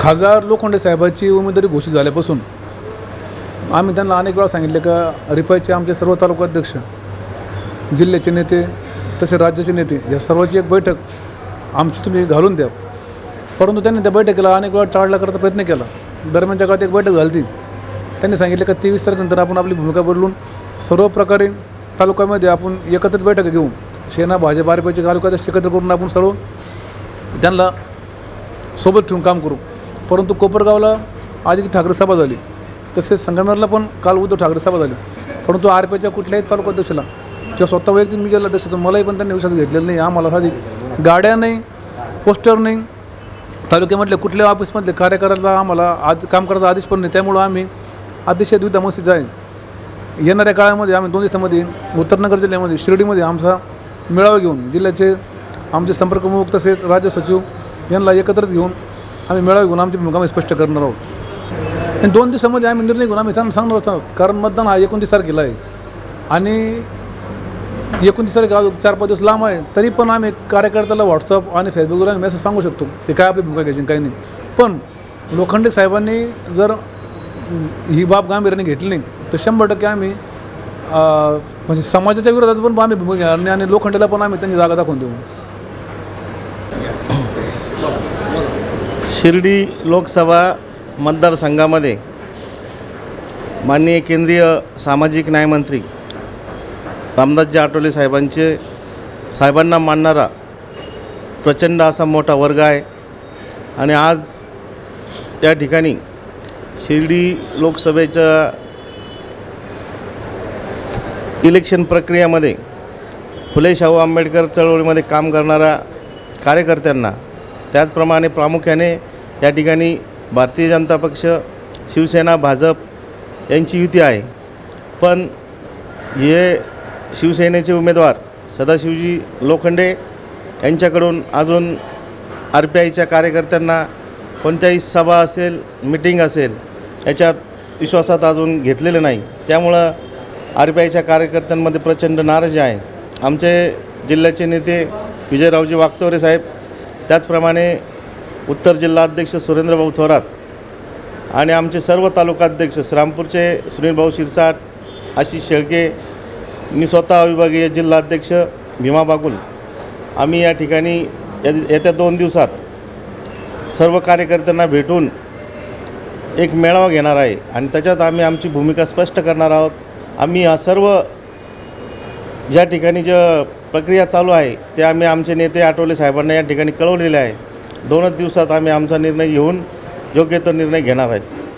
खासदार लोखंडे साहेबाची उमेदवारी घोषित झाल्यापासून आम्ही त्यांना अनेक वेळा सांगितले का रिपाईचे आमचे सर्व तालुकाध्यक्ष जिल्ह्याचे नेते तसे राज्याचे नेते या सर्वांची एक बैठक आमची तुम्ही घालून द्या. परंतु त्यांनी त्या बैठकीला अनेक वेळा टाळला करता प्रयत्न केला. दरम्यानच्या काळात एक बैठक झाली त्यांनी सांगितलं का तेवीस तारखेनंतर आपण आपली भूमिका बदलून सर्व प्रकारे तालुक्यामध्ये आपण एकत्रित बैठक घेऊ. सेना भाजप आरपीचे तालुक्यात एकत्र करून आपण सर्व त्यांना सोबत ठेवून काम करू. परंतु कोपरगावला आदित्य ठाकरे सभा झाली. तसेच संगमनेरला पण काल उद्धव ठाकरे सभा झाली. परंतु आर पीच्या कुठल्याही तालुका अध्यक्षाला किंवा स्वतः वैयक्तिक मी गेला अध्यक्ष मलाही पण त्यांनी विश्वास घेतलेला नाही. आम्हाला साधी गाड्या नाही पोस्टर नाही तालुक्यामधले कुठल्या ऑफिसमधले कार्यकर्त्याला आम्हाला आज काम करायचा आदेश पण नाही. त्यामुळं आम्ही अतिशय द्विधा आहे. येणाऱ्या काळामध्ये आम्ही दोन दिवसामध्ये उत्तरनगर जिल्ह्यामध्ये शिर्डीमध्ये आमचा मेळावा घेऊन जिल्ह्याचे आमचे संपर्कप्रमुख तसेच राज्य सचिव यांना एकत्रित घेऊन आम्ही मेळावे घेऊन आमची भूमिका स्पष्ट करणार आहोत. आणि दोन दिवसामध्ये आम्ही निर्णय घेऊन आम्ही त्यांना सांगणार आहोत. कारण मतदान हा एकोणतीस तारखेला आहे. आणि एकोणतीस तारीख चार पाच दिवस लांब आहे. तरी पण आम्ही कार्यकर्त्याला व्हॉट्सअप आणि फेसबुकवर आम्ही मेसेज सांगू शकतो. की काय आपली भूमिका घ्यायची काही नाही. पण लोखंडे साहेबांनी जर ही बाब गांभीर्याने घेतली नाही तर शंभर टक्के आम्ही म्हणजे समाजाच्या विरोधात पण आम्ही भूमिका घेणार आणि लोखंडेला पण आम्ही त्यांची जागा दाखवून देऊ. शिर्डी लोकसभा मतदारसंघामध्ये माननीय केंद्रीय सामाजिक न्यायमंत्री रामदासजी आठवले साहेबांचे साहेबांना मानणारा प्रचंड असा मोठा वर्ग आहे. आणि आज या ठिकाणी शिर्डी लोकसभेच्या इलेक्शन प्रक्रियेमध्ये फुले शाहू आंबेडकर चळवळीमध्ये काम करणाऱ्या कार्यकर्त्यांना त्याचप्रमाणे प्रामुख्याने या ठिकाणी भारतीय जनता पक्ष शिवसेना भाजप यांची युती आहे. पण हे शिवसेनेचे उमेदवार सदाशिवजी लोखंडे यांच्याकडून अजून आर पी आयच्या कार्यकर्त्यांना कोणत्याही सभा असेल मिटिंग असेल याच्यात विश्वासात अजून घेतलेलं नाही. त्यामुळं आर पी आयच्या कार्यकर्त्यांमध्ये प्रचंड नाराजी आहे. आमचे जिल्ह्याचे नेते विजयरावजी वागचौरे साहेब त्याचप्रमाणे उत्तर जिल्हा अध्यक्ष सुरेंद्रभाऊ थोरात आणि आमचे सर्व तालुकाध्यक्ष श्रामपूरचे सुनीलभाऊ शिरसाट आशिष शेळके मी स्वतः विभागीय जिल्हाध्यक्ष भीमा बागुल. आम्ही या ठिकाणी येत्या दोन दिवसात सर्व कार्यकर्त्यांना भेटून एक मेळावा घेणार आहे आणि त्याच्यात आम्ही आमची भूमिका स्पष्ट करणार आहोत. आम्ही हा सर्व ज्या ठिकाणी ज्या प्रक्रिया चालू आहे. ते आम्ही आमचे नेते आठवले साहेबांना या ठिकाणी कळवलेले आहे. दोनच दिवसात आम्ही आमचा निर्णय घेऊन योग्य तो निर्णय घेणार आहे.